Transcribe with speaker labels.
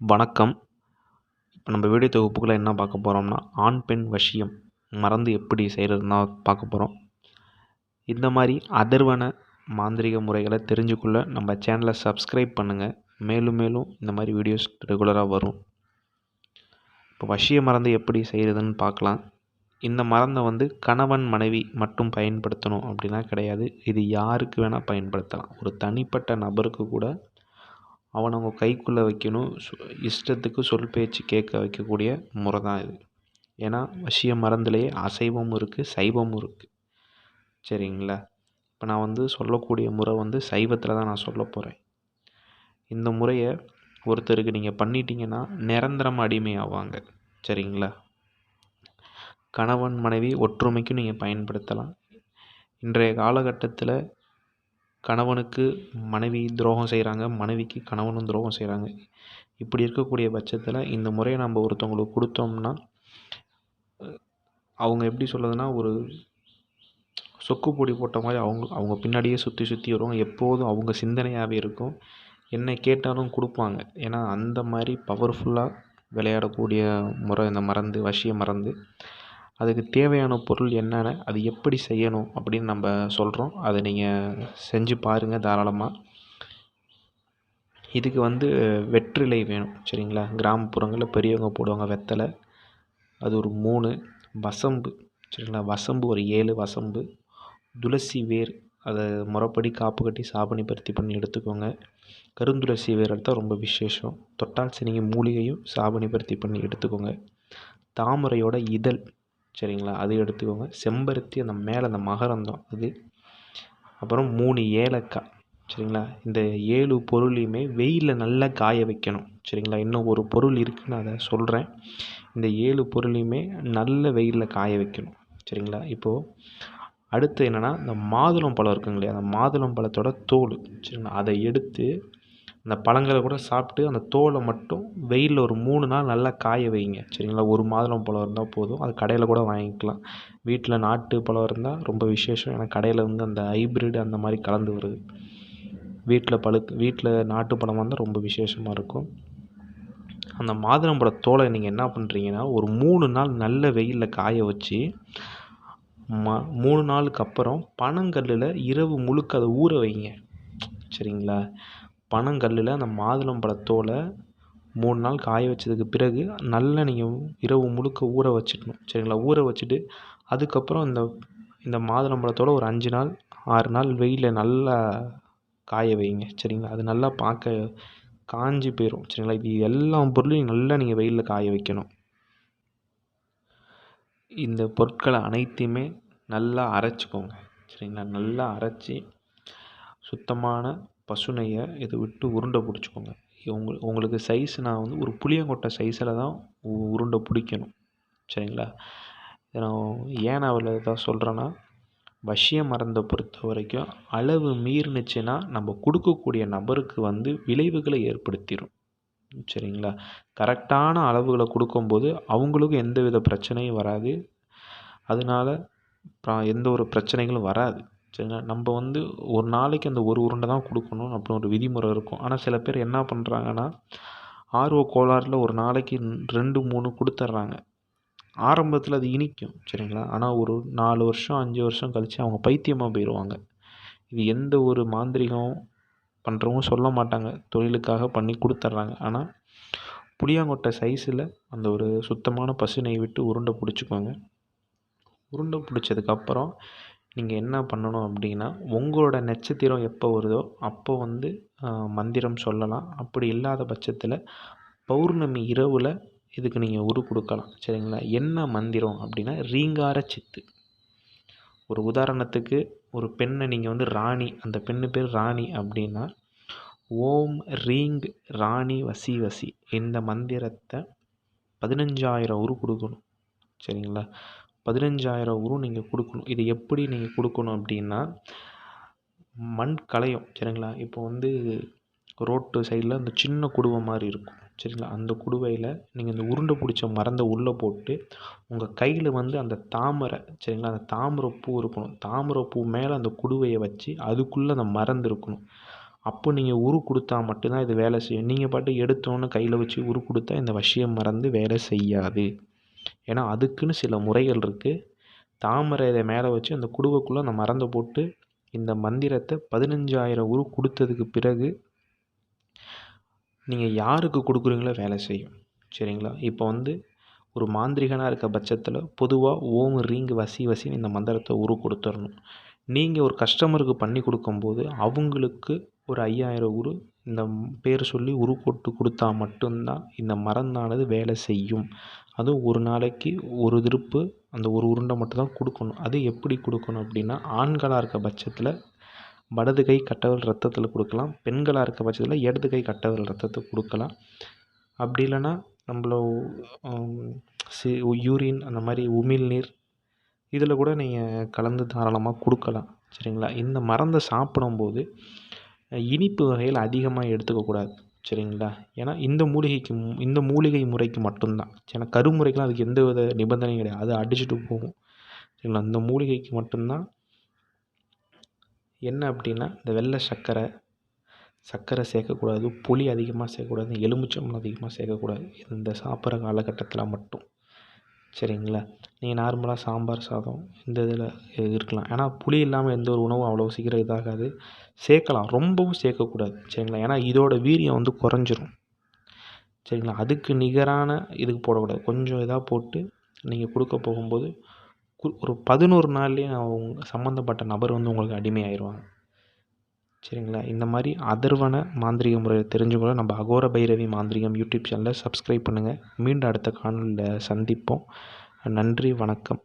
Speaker 1: வணக்கம். இப்போ நம்ம வீடியோ தொகுப்புக்குள்ள என்ன பார்க்க போகிறோம்னா ஆண் பெண் வசியம் மறந்து எப்படி செய்கிறதுனா பார்க்க போகிறோம் இந்த மாதிரி அதர்வன மாந்திரிக முறைகளை தெரிஞ்சுக்கொள்ள நம்ம சேனலை சப்ஸ்கிரைப் பண்ணுங்கள் மேலும் மேலும் இந்த மாதிரி வீடியோஸ் ரெகுலராக வரும். இப்போ வசிய மறந்து எப்படி செய்கிறதுன்னு பார்க்கலாம். இந்த மறந்தை வந்து கணவன் மனைவி மட்டும் பயன்படுத்தணும் அப்படின்னா கிடையாது. இது யாருக்கு வேணால் பயன்படுத்தலாம். ஒரு தனிப்பட்ட நபருக்கு கூட அவனை அவங்க கைக்குள்ளே வைக்கணும். சொ- இஷ்டத்துக்கு சொல் பேச்சு கேட்க வைக்கக்கூடிய முறை தான் இது. ஏன்னா வசிய மருந்துலேயே அசைவமும் இருக்குது சைவமும் இருக்குது சரிங்களா? இப்போ நான் வந்து சொல்லக்கூடிய முறை வந்து சைவத்தில் தான் நான் சொல்ல போகிறேன் இந்த முறையை ஒருத்தருக்கு நீங்கள் பண்ணிட்டீங்கன்னா நிரந்தரமாக அடிமை ஆவாங்க சரிங்களா? கணவன் மனைவி ஒற்றுமைக்கும் நீங்கள் பயன்படுத்தலாம். இன்றைய காலகட்டத்தில் கணவனுக்கு மனைவி துரோகம் செய்கிறாங்க மனைவிக்கு கணவனும் துரோகம் செய்கிறாங்க இப்படி இருக்கக்கூடிய பட்சத்தில் இந்த முறையை நம்ம ஒருத்தவங்களுக்கு கொடுத்தோம்னா அவங்க எப்படி சொல்கிறதுன்னா ஒரு சொக்கு பொடி போட்ட மாதிரி அவங்க அவங்க பின்னாடியே சுற்றி சுற்றி வருவாங்க. எப்போதும் அவங்க சிந்தனையாகவே இருக்கும். என்ன கேட்டாலும் கொடுப்பாங்க. ஏன்னா அந்த மாதிரி பவர்ஃபுல்லாக விளையாடக்கூடிய முறை இந்த மறந்து வசிய மறந்து அதுக்கு தேவையான பொருள் என்னென்ன அது எப்படி செய்யணும் அப்படின்னு நம்ம சொல்கிறோம் அதை நீங்கள் செஞ்சு பாருங்கள் தாராளமாக இதுக்கு வந்து வெற்றிலை வேணும் சரிங்களா? கிராமப்புறங்களில் பெரியவங்க போடுவாங்க வெத்தலை. அது ஒரு மூணு. வசம்பு சரிங்களா? வசம்பு ஒரு ஏழு வசம்பு. துளசி வேர் அதை முறைப்படி காப்பு கட்டி சாபனி பருத்தி பண்ணி எடுத்துக்கோங்க. கருந்துளசி வேர் எடுத்தால் ரொம்ப விசேஷம். தொட்டால் சினிங்க மூலிகையும் சாபனி பருத்தி பண்ணி எடுத்துக்கோங்க. தாமரையோட இதழ் சரிங்களா? அது எடுத்துக்கோங்க. செம்பருத்தி அந்த மேலே அந்த மகரந்தம் அது. அப்புறம் மூணு ஏலக்காய். சரிங்களா? இந்த ஏழு பொருளையுமே வெயிலில் நல்லா காய வைக்கணும். சரிங்களா? இன்னும் ஒரு பொருள் இருக்குதுன்னு அதை சொல்கிறேன் இந்த ஏழு பொருளையுமே நல்ல வெயிலில் காய வைக்கணும். சரிங்களா? இப்போது அடுத்து என்னென்னா இந்த மாதுளம் பழம் இருக்குங்க இல்லையா? அந்த மாதுளம் பழத்தோட தோல். சரிங்களா? அதை எடுத்து அந்த பழங்களை கூட சாப்பிட்டு அந்த தோலை மட்டும் வெயிலில் ஒரு மூணு நாள் நல்லா காய வைங்க. சரிங்களா? ஒரு மாதுளம் பழம் இருந்தால் போதும். அது கடையில் கூட வாங்கிக்கலாம். வீட்டில் நாட்டு பழம் இருந்தால் ரொம்ப விசேஷம். ஏன்னா கடையில் வந்து அந்த ஹைப்ரிட் அந்த மாதிரி கலந்து வருது. வீட்டில் பழுக்கு வீட்டில் நாட்டு பழம் வந்தால் ரொம்ப விசேஷமாக இருக்கும். அந்த மாதுளம்பழ தோலை நீங்கள் என்ன பண்ணுறீங்கன்னா ஒரு மூணு நாள் நல்ல வெயிலில் காய வச்சு ம மூணு நாளுக்கு அப்புறம் பனங்கல்லில் இரவு முழுக்க அதை ஊற வைங்க. சரிங்களா? பனங்கல்லில் அந்த மாதுளம்பழ தோலை மூணு நாள் காய வச்சதுக்கு பிறகு நல்லா நீங்கள் இரவு முழுக்க ஊற வச்சிடணும். சரிங்களா? ஊற வச்சுட்டு அதுக்கப்புறம் இந்த இந்த மாதுளம்பழத்தோட ஒரு அஞ்சு நாள் ஆறு நாள் வெயிலில் நல்லா காய வைங்க. சரிங்களா? அது நல்லா பார்க்க காஞ்சி போயிடும் சரிங்களா? இது எல்லா பொருளையும் நல்லா நீங்கள் வெயிலில் காய வைக்கணும். இந்த பொருட்களை அனைத்தையுமே நல்லா அரைச்சிக்கோங்க. சரிங்களா? நல்லா அரைச்சி சுத்தமான பசுனையை இதை விட்டு உருண்டை பிடிச்சிக்கோங்க. உங்க உங்களுக்கு சைஸ் நான் வந்து ஒரு புளியங்கொட்டை சைஸில் தான் உ- உருண்டை பிடிக்கணும். சரிங்களா? இதை நான் ஏன் நான் இதான் இதாக சொல்கிறேன்னா வசிய மருந்தை பொறுத்த வரைக்கும் அளவு மீறினுச்சுன்னா நம்ம கொடுக்கக்கூடிய நபருக்கு வந்து விளைவுகளை ஏற்படுத்திடும் சரிங்களா? கரெக்டான அளவுகளை கொடுக்கும்போது அவங்களுக்கும் எந்த வித பிரச்சனையும் வராது. அதனால எந்த ஒரு பிரச்சனைகளும் வராது. சரிங்களா? நம்ம வந்து ஒரு நாளைக்கு அந்த ஒரு உருண்டை தான் கொடுக்கணும் அப்படின்னு ஒரு விதிமுறை இருக்கும். ஆனால் சில பேர் என்ன பண்ணுறாங்கன்னா ஆர்வ கோளாறில் ஒரு நாளைக்கு ரெண்டு மூணு கொடுத்துட்றாங்க ஆரம்பத்தில் அது இனிக்கும் சரிங்களா? ஆனால் ஒரு நாலு வருஷம் அஞ்சு வருஷம் கழித்து அவங்க பைத்தியமாக போயிடுவாங்க இது எந்த ஒரு மாந்திரிகம் பண்ணுறவங்க சொல்ல மாட்டாங்க. தொழிலுக்காக பண்ணி கொடுத்துட்றாங்க ஆனால் புளியாங்கொட்டை சைஸில் அந்த ஒரு சுத்தமான பசுனை விட்டு உருண்டை பிடிச்சிக்கோங்க. உருண்டை பிடிச்சதுக்கப்புறம் நீங்கள் என்ன பண்ணணும் அப்படின்னா உங்களோட நட்சத்திரம் எப்போ வருதோ அப்போ வந்து மந்திரம் சொல்லலாம். அப்படி இல்லாத பட்சத்தில் பௌர்ணமி இரவில் இதுக்கு நீங்கள் உரு கொடுக்கலாம். சரிங்களா? என்ன மந்திரம் அப்படின்னா ரீங்கார சித்து. ஒரு உதாரணத்துக்கு ஒரு பெண்ணை நீங்கள் வந்து ராணி அந்த பெண்ணு பேர் ராணி அப்படின்னா ஓம் ரீங் ராணி வசி வசி. இந்த மந்திரத்தை பதினஞ்சாயிரம் உரு கொடுக்கணும். சரிங்களா? பதினஞ்சாயிரம் உரு நீங்கள் கொடுக்கணும். இது எப்படி நீங்கள் கொடுக்கணும் அப்படின்னா மண் கலையும் சரிங்களா? இப்போ வந்து ரோட்டு சைடில் அந்த சின்ன குடுவை மாதிரி இருக்கும் சரிங்களா? அந்த குடுவையில் நீங்கள் இந்த உருண்டை பிடிச்ச மருந்தை உள்ளே போட்டு உங்கள் கையில் வந்து அந்த தாமரை சரிங்களா? அந்த தாமரை பூ இருக்கணும். தாமரை பூ மேலே அந்த குடுவையை வச்சு அதுக்குள்ளே அந்த மறந்து இருக்கணும். அப்போ நீங்கள் உரு கொடுத்தா மட்டும்தான் இது வேலை செய்யும். நீங்கள் பாட்டு எடுத்தோன்னு கையில் வச்சு உரு கொடுத்தா இந்த விஷயம் மறந்து வேலை செய்யாது. ஏன்னா அதுக்குன்னு சில முறைகள் இருக்குது தாமரை இதை மேலே வச்சு அந்த குடுவைக்குள்ளே அந்த மருந்தை போட்டு இந்த மந்திரத்தை பதினஞ்சாயிரம் உரு கொடுத்ததுக்கு பிறகு நீங்கள் யாருக்கு கொடுக்குறீங்களோ வேலை செய்யும். சரிங்களா? இப்போ வந்து ஒரு மாந்திரிகனாக இருக்க பட்சத்தில் பொதுவாக ஓம் ரீங்கு வசி வசின்னு இந்த மந்திரத்தை உரு கொடுத்துடணும் நீங்கள் ஒரு கஸ்டமருக்கு பண்ணி கொடுக்கும்போது அவங்களுக்கு ஒரு ஐயாயிரம் உரு இந்த பேர் சொல்லி உரு போட்டு கொடுத்தா மட்டும்தான் இந்த மருந்தானது வேலை செய்யும். அதுவும் ஒரு நாளைக்கு ஒரு திருப்பு அந்த ஒரு உருண்டை மட்டும்தான் கொடுக்கணும். அது எப்படி கொடுக்கணும் அப்படின்னா ஆண்களாக இருக்க பட்சத்தில் வலது கை கட்டவர் ரத்தத்தில் கொடுக்கலாம் பெண்களாக இருக்க பட்சத்தில் இடது கை கட்டவர் ரத்தத்தை கொடுக்கலாம். அப்படி இல்லைன்னா நம்மள சி யூரின் அந்த மாதிரி உமிழ்நீர் இதில் கூட நீங்கள் கலந்து தாராளமாக கொடுக்கலாம். சரிங்களா? இந்த மருந்தை சாப்பிடும்போது இனிப்பு வகையில் அதிகமாக எடுத்துக்கக்கூடாது. சரிங்களா? ஏன்னா இந்த மூலிகைக்கு இந்த மூலிகை முறைக்கு மட்டும்தான். ஏன்னா கருமுறைக்கெலாம் அதுக்கு எந்த வித நிபந்தனையும் கிடையாது. அது அடிச்சுட்டு போகும். சரிங்களா? இந்த மூலிகைக்கு மட்டும்தான். என்ன அப்படின்னா இந்த வெள்ளை சர்க்கரை சர்க்கரை சேர்க்கக்கூடாது புளி அதிகமாக சேர்க்கக்கூடாது எலுமிச்சம்பழம் அதிகமாக சேர்க்கக்கூடாது. இந்த சாப்பிட்ற காலகட்டத்தில் மட்டும். சரிங்களா? நீங்கள் நார்மலாக சாம்பார் சாதம் இந்த இதில் இருக்கலாம். ஏன்னா புளி இல்லாமல் எந்த ஒரு உணவும் அவ்வளோ சீக்கிரம் இதாகாது. சேர்க்கலாம். ரொம்பவும் சேர்க்கக்கூடாது. சரிங்களா? ஏன்னா இதோட வீரியம் வந்து குறைஞ்சிரும். சரிங்களா? அதுக்கு நிகரான இதுக்கு போடக்கூடாது. கொஞ்சம் இதாக போட்டு நீங்கள் கொடுக்க போகும்போது ஒரு பதினோரு நாள்லேயே அவங்க சம்மந்தப்பட்ட நபர் வந்து உங்களுக்கு அடிமையாயிடுவாங்க சரிங்களா? இந்த மாதிரி அதர்வன மாந்திரிக முறையை தெரிஞ்சுக்கொள்ள நம்ம அகோர பைரவி மாந்திரிகம் யூடியூப் சேனலை சப்ஸ்கிரைப் பண்ணுங்கள் மீண்டும் அடுத்த காணொலியில் சந்திப்போம். நன்றி வணக்கம்.